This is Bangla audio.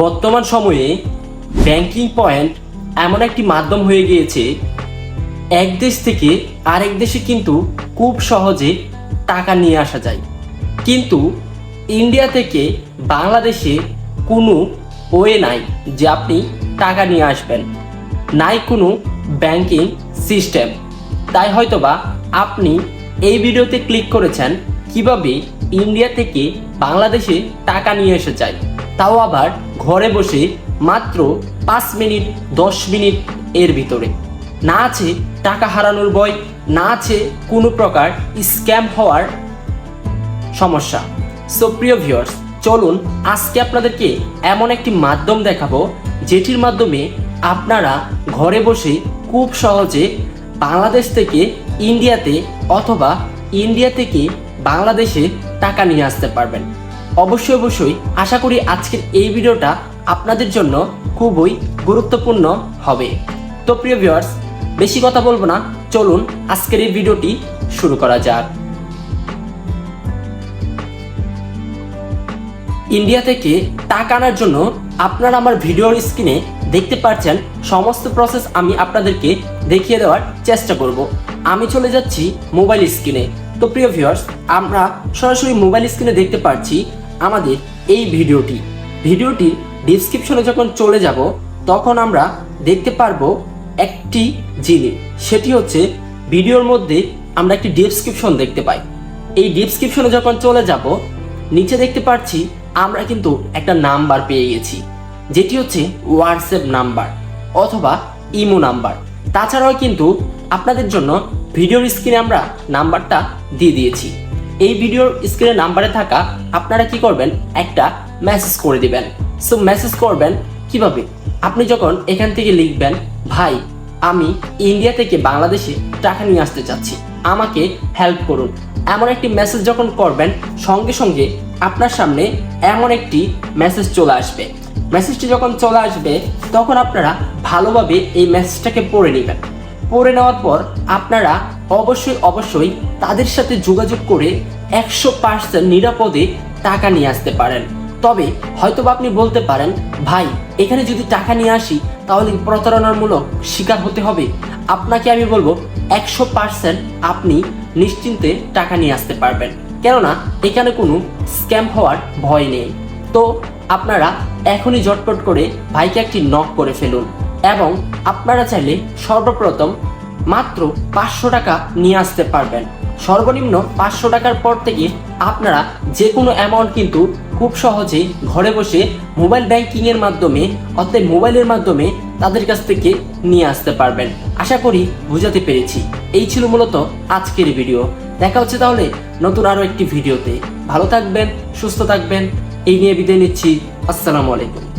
বর্তমান সময়ে ব্যাংকিং পয়েন্ট এমন একটি মাধ্যম হয়ে গিয়েছে, এক দেশ থেকে আরেক দেশে কিন্তু খুব সহজে টাকা নিয়ে আসা যায়। কিন্তু ইন্ডিয়া থেকে বাংলাদেশে কোনো ওয়ে নাই যে আপনি টাকা নিয়ে আসবেন। নাই কোনো ব্যাংকিং সিস্টেম তাই হয়তোবা আপনি এই ভিডিওতে ক্লিক করেছেন কীভাবে ইন্ডিয়া থেকে বাংলাদেশে টাকা নিয়ে এসে যায়। তাও আবার ঘরে বসে মাত্র পাঁচ মিনিট, দশ মিনিট এর ভিতরে। না আছে টাকা হারানোর ভয় না আছে কোনো প্রকার স্ক্যাম হওয়ার সমস্যা। সো প্রিয় ভিউয়ার্স চলুন আজকে আপনাদেরকে এমন একটি মাধ্যম দেখাবো, যেটির মাধ্যমে আপনারা ঘরে বসে খুব সহজে বাংলাদেশ থেকে ইন্ডিয়াতে অথবা ইন্ডিয়া থেকে বাংলাদেশে টাকা নিয়ে আসতে পারবেন। অবশ্যই অবশ্যই আশা করি আজকের এই ভিডিওটা আপনাদের জন্য খুবই গুরুত্বপূর্ণ হবে। তো প্রিয় ভিউয়ার্স বেশি কথা বলব না, চলুন আজকের এই ভিডিওটি শুরু করা যাক। ইন্ডিয়া থেকে টাকা আনার জন্য আপনারা আমার ভিডিওর স্ক্রিনে দেখতে পাচ্ছেন সমস্ত প্রসেস আমি আপনাদেরকে দেখিয়ে দেওয়ার চেষ্টা করব। আমি চলে যাচ্ছি মোবাইল স্ক্রিনে। তো প্রিয় ভিউয়ার্স আমরা সরাসরি মোবাইল স্ক্রিনে দেখতে পাচ্ছি আমাদের এই ভিডিওটি। ভিডিওটি ডিসক্রিপশনে যখন চলে যাব, তখন আমরা দেখতে পারব একটি জিনিস সেটি হচ্ছে, ভিডিওর মধ্যে আমরা একটি ডিসক্রিপশন দেখতে পাই। এই ডিসক্রিপশনে যখন চলে যাব, নিচে দেখতে পাচ্ছি, আমরা কিন্তু একটা নাম্বার পেয়ে গেছি। যেটি হচ্ছে হোয়াটসঅ্যাপ নাম্বার অথবা ইমো নাম্বার। তাছাড়াও কিন্তু আপনাদের জন্য ভিডিওর স্ক্রিনে আমরা নাম্বারটা দিয়ে দিয়েছি। এই ভিডিওর স্ক্রিনে নাম্বারে থাকা আপনারা কি করবেন, একটা মেসেজ করে দিবেন। সো মেসেজ করবেন কীভাবে? আপনি যখন এখান থেকে লিখবেন, ভাই, আমি ইন্ডিয়া থেকে বাংলাদেশে টাকা নিয়ে আসতে চাচ্ছি, আমাকে হেল্প করুন। এমন একটি মেসেজ যখন করবেন, সঙ্গে সঙ্গে আপনার সামনে এমন একটি মেসেজ চলে আসবে। মেসেজটি যখন চলে আসবে, তখন আপনারা ভালোভাবে এই মেসেজটাকে পড়ে নেবেন। পড়ে নেওয়ার পর আপনারা অবশ্যই অবশ্যই তাদের সাথে যোগাযোগ করে একশো পার্সেন্ট নিরাপদে টাকা নিয়ে আসতে পারেন। তবে হয়তোবা আপনি বলতে পারেন, ভাই, এখানে যদি টাকা নিয়ে আসি, তাহলে প্রতারণামূলক শিকার হতে হবে? আপনাকে আমি বলব, একশো পার্সেন্ট আপনি নিশ্চিন্তে টাকা নিয়ে আসতে পারবেন। কেননা, এখানে কোনো স্ক্যাম হওয়ার ভয় নেই। তো আপনারা এখনই জটপট করে ভাইকে একটি নক করে ফেলুন। এবং আপনারা চাইলে সর্বপ্রথম মাত্র পাঁচশো টাকা নিয়ে আসতে পারবেন। সর্বনিম্ন পাঁচশো টাকার পর থেকে আপনারা যে কোনো অ্যামাউন্ট কিন্তু খুব সহজে ঘরে বসে মোবাইল ব্যাংকিংয়ের মাধ্যমে অর্থাৎ মোবাইলের মাধ্যমে তাদের কাছ থেকে নিয়ে আসতে পারবেন। আশা করি বুঝাতে পেরেছি। এই ছিল মূলত আজকের ভিডিও দেখা হচ্ছে তাহলে নতুন আরও একটি ভিডিওতে ভালো থাকবেন, সুস্থ থাকবেন। এই নিয়ে বিদায় নিচ্ছি। আসসালামু আলাইকুম।